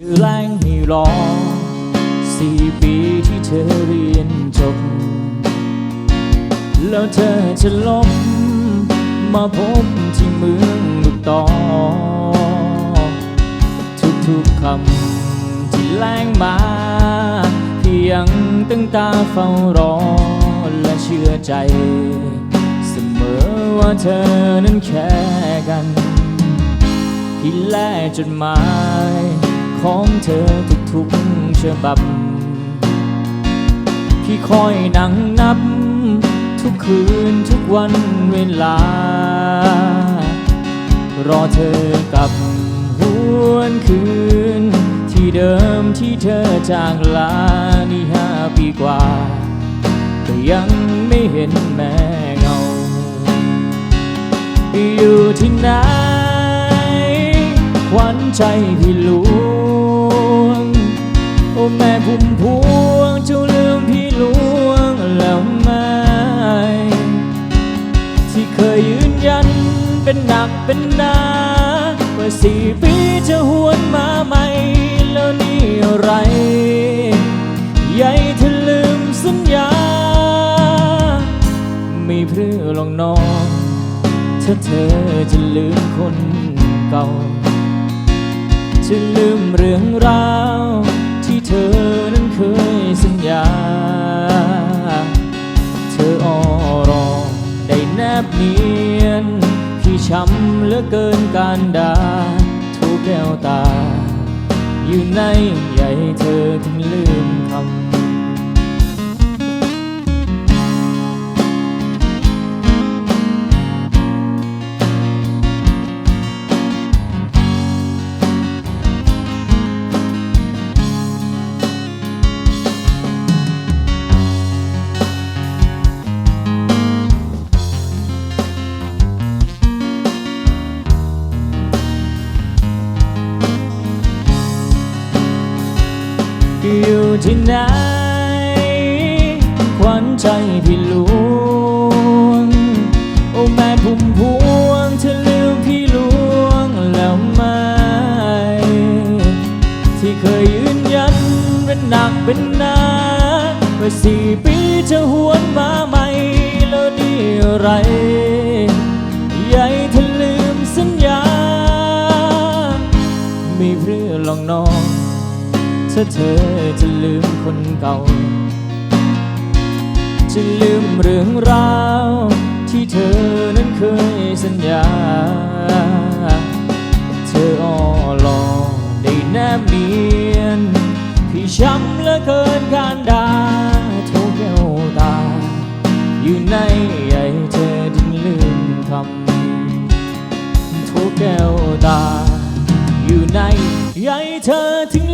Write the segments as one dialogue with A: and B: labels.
A: แรงให้รอสี่ปีที่เธอเรียนจบ แล้วเธอจะล้มมาพบที่เมืองลูกตอทุกๆคำที่แรงมาพี่ยังตั้งตาเฝ้ารอและเชื่อใจ เสมอว่าเธอนั้นแค่กันพี่แลจดหมาย ของเธอทุกๆฉบับ พี่คอยนั่งนับ ทุกคืนทุกวันเวลา รอเธอกลับหวนคืน ที่เดิมที่เธอจากลานี่ห้าปีกว่าก็ยังไม่เห็นแม่เงา อยู่ที่ไหนขวัญใจพี่หลวงโอ้ แม่พุ่มพวงเจ้าลืมพี่หลวงแล้วไหมที่เคยยืนยันเป็นหนักเป็นหนาว่าสี่ปีจะหวนมาใหม่แล้วนี่อะไรใหญ่เธอลืมสัญญา ไม่เพื่อลองนองถ้าเธอจะลืมคนเก่าจะลืมเรื่องราว แนบเนียนพี่ช้ำเหลือเกินการด่าทุกแก้วตา อยู่ในใหญ่เธอถึงลืมคำ ที่ไหน ขวัญใจพี่หลวง โอ้แม่พุ่มพวงเธอลืมพี่หลวงแล้วไหม ที่เคยยืนยันเป็นหนักเป็นหนาว่าสี่ปีจะหวนมาใหม่แล้วนี่อะไรใหญ่เธอลืมสัญญาไม่เพื่อลองนอง ถ้าเธอจะลืมคนเก่า จะลืมเรื่องราว ที่เธอนั้นเคยสัญญา เธออ้อหลอได้แนบเนียน พี่ช้ำเหลือเกินการด่าทุกแก้วตา อยู่ในใหญ่เธอถึงลืมคำทุกแก้วตา อยู่ในใยเธอถึง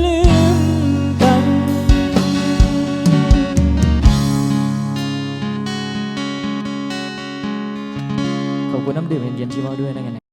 A: ขอบคุณน้ำดื่มเย็นๆที่มาด้วยนะกัน